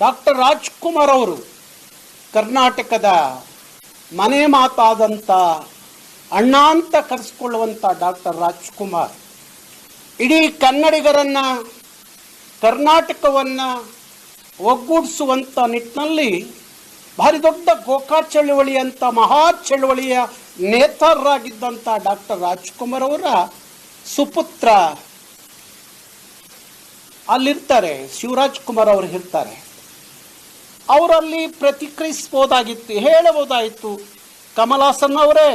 Doctor Rajkumar ಅವರು ಕರ್ನಾಟಕದ ಮನೆ ಮಾತಾದಂಥ ಅಣ್ಣ ಅಂತ ಕರೆಸ್ಕೊಳ್ಳುವಂಥ ಡಾಕ್ಟರ್ ರಾಜ್ಕುಮಾರ್. ಇಡೀ ಕನ್ನಡಿಗರನ್ನು, ಕರ್ನಾಟಕವನ್ನು ಒಗ್ಗೂಡಿಸುವಂಥ ನಿಟ್ಟಿನಲ್ಲಿ ಭಾರಿ ದೊಡ್ಡ ಗೋಕಾ ಚಳುವಳಿ ಅಂತ ಮಹಾ ಚಳುವಳಿಯ ನೇತಾರರಾಗಿದ್ದಂಥ ಡಾಕ್ಟರ್ ರಾಜ್ಕುಮಾರ್ ಅವರ ಸುಪುತ್ರ ಅಲ್ಲಿರ್ತಾರೆ ಶಿವರಾಜ್ ಕುಮಾರ್ ಅವರು ಇರ್ತಾರೆ. ಅವರಲ್ಲಿ ಪ್ರತಿಕ್ರಿಯಿಸ್ಬೋದಾಗಿತ್ತು ಹೇಳಬಹುದಾಯಿತು. ಕಮಲಾಸನ್ ಅವರೇ,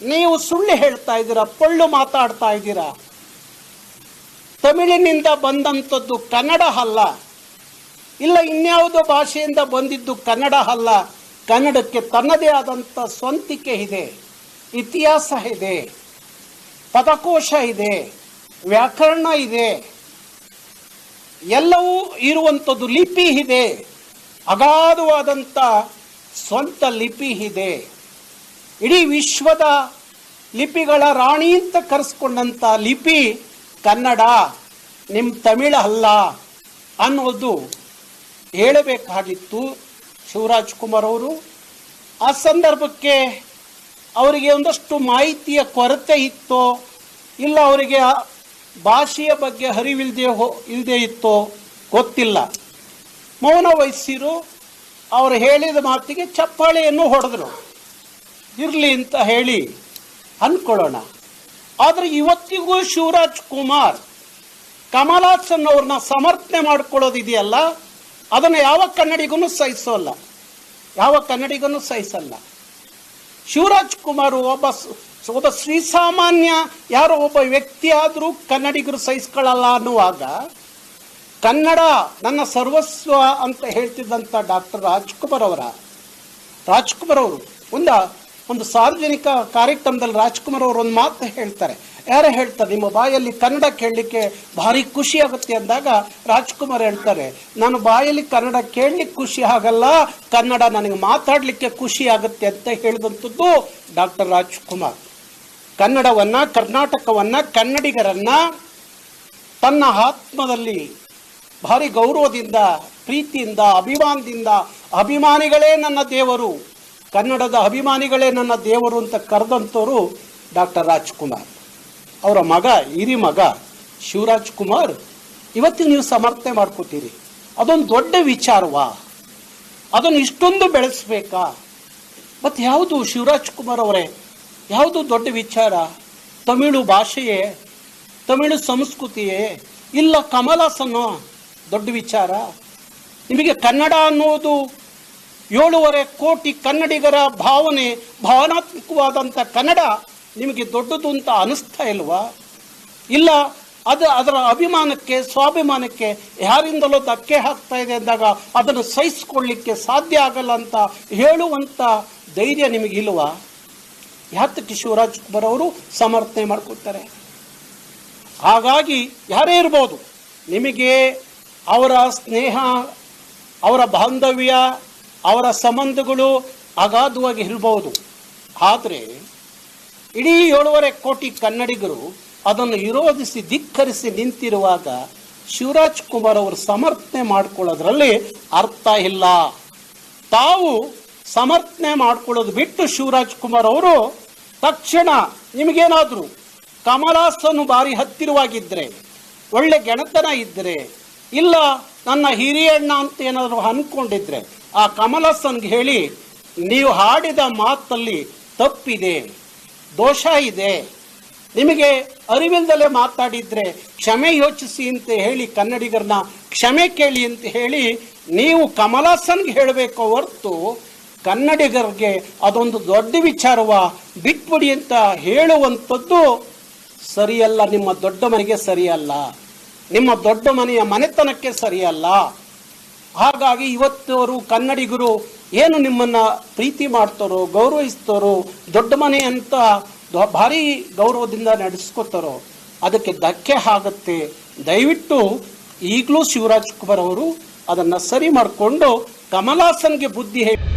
ನೀವು ಸುಳ್ಳು ಹೇಳ್ತಾ ಇದ್ದೀರಾ, ಪೊಳ್ಳು ಮಾತಾಡ್ತಾ ಇದ್ದೀರಾ? ತಮಿಳಿನಿಂದ ಬಂದಂಥದ್ದು ಕನ್ನಡ ಅಲ್ಲ. ಇಲ್ಲ, ಇನ್ಯಾವುದೋ ಭಾಷೆಯಿಂದ ಬಂದಿದ್ದು ಕನ್ನಡ ಅಲ್ಲ. ಕನ್ನಡಕ್ಕೆ ತನ್ನದೇ ಆದಂಥ ಸ್ವಂತಿಕೆ ಇದೆ, ಇತಿಹಾಸ ಇದೆ, ಪದಕೋಶ ಇದೆ, ವ್ಯಾಕರಣ ಇದೆ. ಎಲ್ಲವೂ ಇರುವಂಥದ್ದು ಲಿಪಿ ಇದೆ. ಅಗಾಧವಾದಂಥ ಸ್ವಂತ ಲಿಪಿ ಇದೆ. ಇಡೀ ವಿಶ್ವದ ಲಿಪಿಗಳ ರಾಣಿ ಅಂತ ಕರೆಸ್ಕೊಂಡಂಥ ಲಿಪಿ ಕನ್ನಡ ನಿಮ್ಮ ತಮಿಳ ಅಲ್ಲ ಅನ್ನೋದು ಹೇಳಬೇಕಾಗಿತ್ತು ಶಿವರಾಜ್ ಕುಮಾರ್ ಅವರು. ಆ ಸಂದರ್ಭಕ್ಕೆ ಅವರಿಗೆ ಒಂದಷ್ಟು ಮಾಹಿತಿಯ ಕೊರತೆ ಇತ್ತೋ, ಇಲ್ಲ ಅವರಿಗೆ ಭಾಷೆಯ ಬಗ್ಗೆ ಅರಿವಿಲ್ಲದೆ ಹೋ ಇಲ್ಲದೆ ಇತ್ತೋ, ಗೊತ್ತಿಲ್ಲ. ಮೌನ ವಹಿಸಿರು. ಅವರು ಹೇಳಿದ ಮಾತಿಗೆ ಚಪ್ಪಾಳೆಯನ್ನು ಹೊಡೆದ್ರು. ಇರಲಿ ಅಂತ ಹೇಳಿ ಅಂದ್ಕೊಳ್ಳೋಣ ಆದರೆ ಇವತ್ತಿಗೂ ಶಿವರಾಜ್ ಕುಮಾರ್ ಕಮಲಾಸನ್ ಅವ್ರನ್ನ ಸಮರ್ಥನೆ ಮಾಡ್ಕೊಳ್ಳೋದಿದೆಯಲ್ಲ ಅದನ್ನು ಯಾವ ಕನ್ನಡಿಗೂ ಸಹಿಸೋಲ್ಲ. ಯಾವ ಕನ್ನಡಿಗೂ ಸಹಿಸಲ್ಲ. ಶಿವರಾಜ್ ಕುಮಾರ್ ಒಬ್ಬ ಒಬ್ಬ ಶ್ರೀಸಾಮಾನ್ಯ, ಯಾರೋ ಒಬ್ಬ ವ್ಯಕ್ತಿಯಾದರೂ ಕನ್ನಡಿಗರು ಸಹಿಸ್ಕೊಳ್ಳಲ್ಲ ಅನ್ನುವಾಗ ಕನ್ನಡ ನನ್ನ ಸರ್ವಸ್ವ ಅಂತ ಹೇಳ್ತಿದ್ದಂಥ ಡಾಕ್ಟರ್ ರಾಜ್ಕುಮಾರ್ ಅವರ, ರಾಜ್ಕುಮಾರ್ ಅವರು, ಒಂದು ಒಂದು ಸಾರ್ವಜನಿಕ ಕಾರ್ಯಕ್ರಮದಲ್ಲಿ ರಾಜ್ಕುಮಾರ್ ಅವರು ಒಂದು ಮಾತು ಹೇಳ್ತಾರೆ. ಯಾರೇ ಹೇಳ್ತಾರೆ? ನಿಮ್ಮ ಬಾಯಲ್ಲಿ ಕನ್ನಡ ಕೇಳಲಿಕ್ಕೆ ಭಾರಿ ಖುಷಿ ಆಗುತ್ತೆ ಅಂದಾಗ ರಾಜ್ಕುಮಾರ್ ಹೇಳ್ತಾರೆ, ನಾನು ಬಾಯಲ್ಲಿ ಕನ್ನಡ ಕೇಳಲಿಕ್ಕೆ ಖುಷಿ ಆಗಲ್ಲ, ಕನ್ನಡ ನನಗೆ ಮಾತಾಡಲಿಕ್ಕೆ ಖುಷಿ ಆಗುತ್ತೆ ಅಂತ ಹೇಳಿದಂಥದ್ದು ಡಾಕ್ಟರ್ ರಾಜ್ಕುಮಾರ್. ಕನ್ನಡವನ್ನು, ಕರ್ನಾಟಕವನ್ನು, ಕನ್ನಡಿಗರನ್ನು ತನ್ನ ಆತ್ಮದಲ್ಲಿ ಭಾರಿ ಗೌರವದಿಂದ, ಪ್ರೀತಿಯಿಂದ, ಅಭಿಮಾನದಿಂದ, ಅಭಿಮಾನಿಗಳೇ ನನ್ನ ದೇವರು, ಕನ್ನಡದ ಅಭಿಮಾನಿಗಳೇ ನನ್ನ ದೇವರು ಅಂತ ಕರೆದಂಥವರು ಡಾಕ್ಟರ್ ರಾಜ್ಕುಮಾರ್. ಅವರ ಮಗ, ಹಿರಿ ಮಗ ಶಿವರಾಜ್ ಕುಮಾರ್ ಇವತ್ತಿನ ನೀವು ಸಮರ್ಥನೆ ಮಾಡ್ಕೋತೀರಿ. ಅದೊಂದು ದೊಡ್ಡ ವಿಚಾರವಾ? ಅದನ್ನು ಇಷ್ಟೊಂದು ಬೆಳೆಸ್ಬೇಕಾ? ಮತ್ತು ಯಾವುದು ಶಿವರಾಜ್ ಕುಮಾರ್ ಅವರೇ? ಯಾವುದು ದೊಡ್ಡ ವಿಚಾರ? ತಮಿಳು ಭಾಷೆಯೇ? ತಮಿಳು ಸಂಸ್ಕೃತಿಯೇ? ಇಲ್ಲ ಕಮಲಾಸನ್ನು ದೊಡ್ಡ ವಿಚಾರ. ನಿಮಗೆ ಕನ್ನಡ ಅನ್ನೋದು ಏಳುವರೆ ಕೋಟಿ ಕನ್ನಡಿಗರ ಭಾವನೆ ಭಾವನಾತ್ಮಕವಾದಂಥ ಕನ್ನಡ ನಿಮಗೆ ದೊಡ್ಡದು ಅಂತ ಅನಿಸ್ತಾ ಇಲ್ವಾ? ಇಲ್ಲ, ಅದು ಅದರ ಅಭಿಮಾನಕ್ಕೆ, ಸ್ವಾಭಿಮಾನಕ್ಕೆ ಯಾರಿಂದಲೋ ಧಕ್ಕೆ ಆಗ್ತಾ ಇದೆ ಅಂದಾಗ ಅದನ್ನು ಸಹಿಸಿಕೊಳ್ಳಿಕ್ಕೆ ಸಾಧ್ಯ ಆಗಲ್ಲ ಅಂತ ಹೇಳುವಂಥ ಧೈರ್ಯ ನಿಮಗಿಲ್ವಾ ಯಾತಕ್ಕೆ ಶಿವರಾಜ್ ಕುಮಾರ್ ಅವರು ಸಮರ್ಥನೆ ಮಾಡ್ಕೊಳ್ತಾರೆ? ಹಾಗಾಗಿ ಯಾರೇ ಇರ್ಬೋದು, ನಿಮಗೆ ಅವರ ಸ್ನೇಹ, ಅವರ ಬಾಂಧವ್ಯ, ಅವರ ಸಂಬಂಧಗಳು ಅಗಾಧವಾಗಿ ಇರಬಹುದು. ಆದರೆ ಇಡೀ ಏಳುವರೆ ಕೋಟಿ ಕನ್ನಡಿಗರು ಅದನ್ನು ವಿರೋಧಿಸಿ ಧಿಕ್ಕರಿಸಿ ನಿಂತಿರುವಾಗ ಶಿವರಾಜ್ ಕುಮಾರ್ ಅವರು ಸಮರ್ಥನೆ ಮಾಡಿಕೊಳ್ಳೋದ್ರಲ್ಲಿ ಅರ್ಥ ಇಲ್ಲ. ತಾವು ಸಮರ್ಥನೆ ಮಾಡಿಕೊಳ್ಳೋದು ಬಿಟ್ಟು ಶಿವರಾಜ್ ಕುಮಾರ್ ಅವರು ತಕ್ಷಣ ನಿಮಗೇನಾದರೂ ಕಮಲಾಸನು ಬಾರಿ ಹತ್ತಿರವಾಗಿದ್ದರೆ ಒಳ್ಳೆ ಗೆಣತನ ಇದ್ದರೆ ಇಲ್ಲ, ನನ್ನ ಹಿರಿಯಣ್ಣ ಅಂತ ಏನಾದರೂ ಅನ್ಕೊಂಡಿದ್ರೆ ಆ ಕಮಲಾಸನ್ಗೆ ಹೇಳಿ, ನೀವು ಹಾಡಿದ ಮಾತಲ್ಲಿ ತಪ್ಪಿದೆ, ದೋಷ ಇದೆ. ನಿಮಗೆ ಅರಿವಿಲ್ದಲೇ ಮಾತಾಡಿದ್ರೆ ಕ್ಷಮೆ ಯೋಚಿಸಿ ಅಂತ ಹೇಳಿ ಕನ್ನಡಿಗರನ್ನ ಕ್ಷಮೆ ಕೇಳಿ ಅಂತ ಹೇಳಿ ನೀವು ಕಮಲಾಸನ್ಗೆ ಹೇಳಬೇಕು ಹೊರತು ಕನ್ನಡಿಗರಿಗೆ ಅದೊಂದು ದೊಡ್ಡ ವಿಚಾರವ, ಬಿಟ್ಬಿಡಿ ಅಂತ ಹೇಳುವಂಥದ್ದು ಸರಿಯಲ್ಲ, ನಿಮ್ಮ ದೊಡ್ಡ ಮನೆಗೆ ಸರಿಯಲ್ಲ. ನಿಮ್ಮ ದೊಡ್ಡ ಮನೆಯ ಮನೆತನಕ್ಕೆ ಸರಿಯಲ್ಲ. ಹಾಗಾಗಿ ಇವತ್ತವರು ಕನ್ನಡಿಗರು ಏನು ನಿಮ್ಮನ್ನ ಪ್ರೀತಿ ಮಾಡ್ತಾರೋ, ಗೌರವಿಸ್ತಾರೋ, ದೊಡ್ಡ ಮನೆ ಅಂತ ಭಾರಿ ಗೌರವದಿಂದ ನಡೆಸ್ಕೋತಾರೋ, ಅದಕ್ಕೆ ಧಕ್ಕೆ ಆಗುತ್ತೆ. ದಯವಿಟ್ಟು ಈಗಲೂ ಶಿವರಾಜ್ ಕುಮಾರ್ ಅವರು ಅದನ್ನು ಸರಿ ಮಾಡಿಕೊಂಡು ಕಮಲಾಸನ್ಗೆ ಬುದ್ಧಿ ಹೇಳಿ.